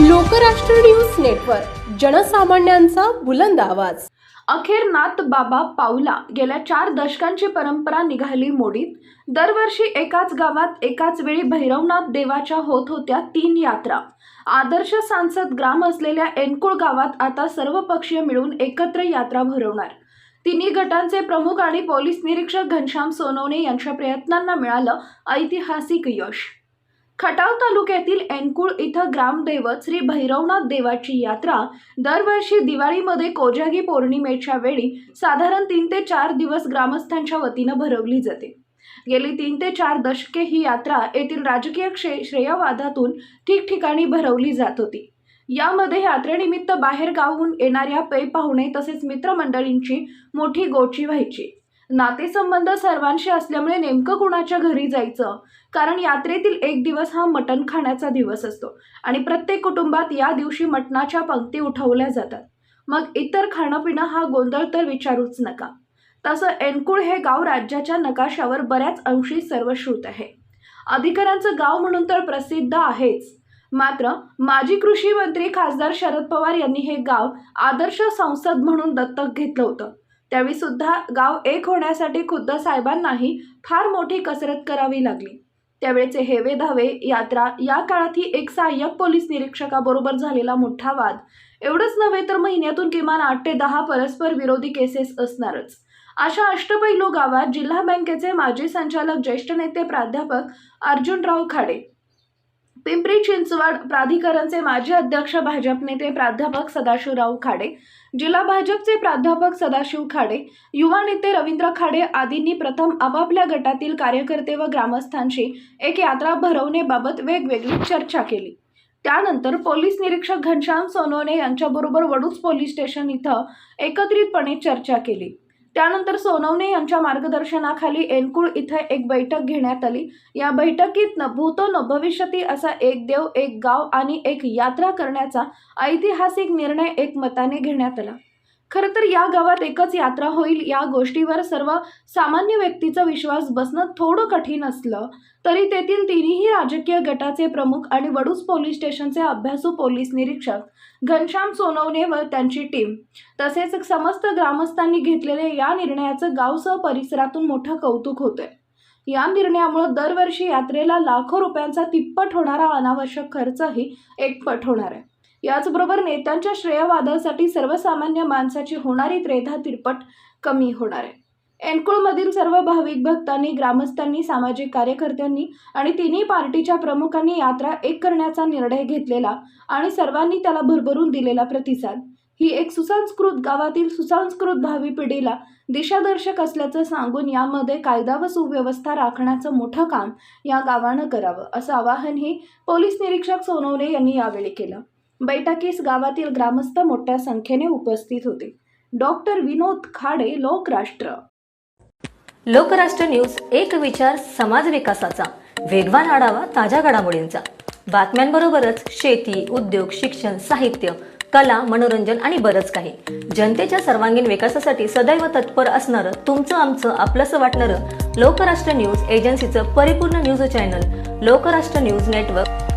Lokrashtra news network जनसामान्यांचा बुलंद आवाज. अखेर नाथ बाबा पावला. गेल्या चार दशकांची परंपरा निघाली मोडीत. दरवर्षी एकाच गावात एकाच वेळी भैरवनाथ देवाच्या होत होत्या तीन यात्रा. आदर्श सांसद ग्राम असलेल्या एनकुळ गावात आता सर्व पक्षीय मिळून एकत्र यात्रा भरवणार. तिन्ही गटांचे प्रमुख आणि पोलीस निरीक्षक घनश्याम सोनवणे यांच्या प्रयत्नांना मिळालं ऐतिहासिक यश. खटाव तालुक्यातील एनकुळ इथं ग्रामदैवत श्री भैरवनाथ देवाची यात्रा दरवर्षी दिवाळीमध्ये कोजागी पौर्णिमेच्या वेळी साधारण तीन ते चार दिवस ग्रामस्थांच्या वतीनं भरवली जाते. गेली तीन ते चार दशके ही यात्रा येथील राजकीय क्षे श्रेयवादातून ठिकठिकाणी भरवली जात होती. यामध्ये यात्रेनिमित्त बाहेरगावून येणाऱ्या पेय पाहुणे तसेच मित्रमंडळींची मोठी गोची व्हायची. नातेसंबंध सर्वांशी असल्यामुळे नेमकं कुणाच्या घरी जायचं? कारण यात्रेतील एक दिवस हा मटण खाण्याचा दिवस असतो आणि प्रत्येक कुटुंबात या दिवशी मटणाच्या पंक्ती उठवल्या जातात. मग इतर खाणं पिणं हा गोंधळ तर विचारूच नका. तसं एनकुळ हे गाव राज्याच्या नकाशावर बऱ्याच अंशी सर्वश्रुत आहे. अधिकाऱ्यांचं गाव म्हणून तर प्रसिद्ध आहेच. मात्र माजी कृषी मंत्री खासदार शरद पवार यांनी हे गाव आदर्श संसद म्हणून दत्तक घेतलं होतं. त्यावेळी सुद्धा गाव एक होण्यासाठी खुद्द साहेबांनाही फार मोठी कसरत करावी लागली. त्यावेळेचे हेवे धावे यात्रा या काळात ही एक सहाय्यक पोलीस निरीक्षकाबरोबर झालेला मोठा वाद. एवढंच नव्हे तर महिन्यातून किमान आठ ते दहा परस्पर विरोधी केसेस असणारच. अशा अष्टपैलू गावात जिल्हा बँकेचे माजी संचालक ज्येष्ठ नेते प्राध्यापक अर्जुनराव खाडे पिंपरी चिंचवड प्राधिकरणचे माजी अध्यक्ष भाजप नेते प्राध्यापक सदाशिवराव खाडे जिल्हा भाजपचे प्राध्यापक सदाशिव खाडे युवा नेते रवींद्र खाडे आदींनी प्रथम आपापल्या गटातील कार्यकर्ते व ग्रामस्थांशी एक यात्रा भरवण्याबाबत वेगवेगळी चर्चा केली. त्यानंतर पोलीस निरीक्षक घनश्याम सोनवणे यांच्याबरोबर वडूज पोलीस स्टेशन इथं एकत्रितपणे चर्चा केली. त्यानंतर सोनवणे यांच्या मार्गदर्शनाखाली एनकुळ इथं एक बैठक घेण्यात आली. या बैठकीत न भूतो न भविष्यती असा एक देव एक गाव आणि एक यात्रा करण्याचा ऐतिहासिक निर्णय एकमताने घेण्यात आला. खरं तर या गावात एकच यात्रा होईल. या गोष्टीवर सर्व सामान्य व्यक्तीचा विश्वास बसणं थोडं कठीण असलं तरी तेथील तिन्ही राजकीय गटाचे प्रमुख आणि वडूज पोलीस स्टेशनचे अभ्यासू पोलीस निरीक्षक घनश्याम सोनवणे व त्यांची टीम तसेच समस्त ग्रामस्थांनी घेतलेल्या या निर्णयाचं गावसह परिसरातून मोठं कौतुक होतंय. या निर्णयामुळे दरवर्षी यात्रेला लाखो रुपयांचा तिप्पट होणारा अनावश्यक खर्चही एकपट होणार आहे. याचबरोबर नेत्यांच्या श्रेयवादासाठी सर्वसामान्य माणसाची होणारी त्रेधा तिरपट कमी होणार आहे. एनकुळमधील सर्व भाविक भक्तांनी ग्रामस्थांनी सामाजिक कार्यकर्त्यांनी आणि तिन्ही पार्टीच्या प्रमुखांनी यात्रा एक करण्याचा निर्णय घेतलेला आणि सर्वांनी त्याला भरभरून दिलेला प्रतिसाद. ही एक सुसंस्कृत गावातील सुसंस्कृत भावी पिढीला दिशादर्शक असल्याचं सांगून यामध्ये कायदा व सुव्यवस्था राखण्याचं मोठं काम या गावानं करावं असं आवाहनही पोलीस निरीक्षक सोनवणे यांनी यावेळी केलं. बैठकीस गावातील ग्रामस्थ मोठ्या संख्येने उपस्थित होते. डॉक्टर विनोद खाडे लोकराष्ट्र. लोकराष्ट्र न्यूज एक विचार समाज विकासाचा. वेगवान आढावा ताज्या घडामोडींचा. बातम्यांबरोबरच शेती उद्योग शिक्षण साहित्य कला मनोरंजन आणि बरंच काही. जनतेच्या सर्वांगीण विकासासाठी सदैव तत्पर असणारं तुमचं आमचं आपलंसं वाटणारं लोकराष्ट्र न्यूज एजन्सीचं परिपूर्ण news channel Lokrashtra news network.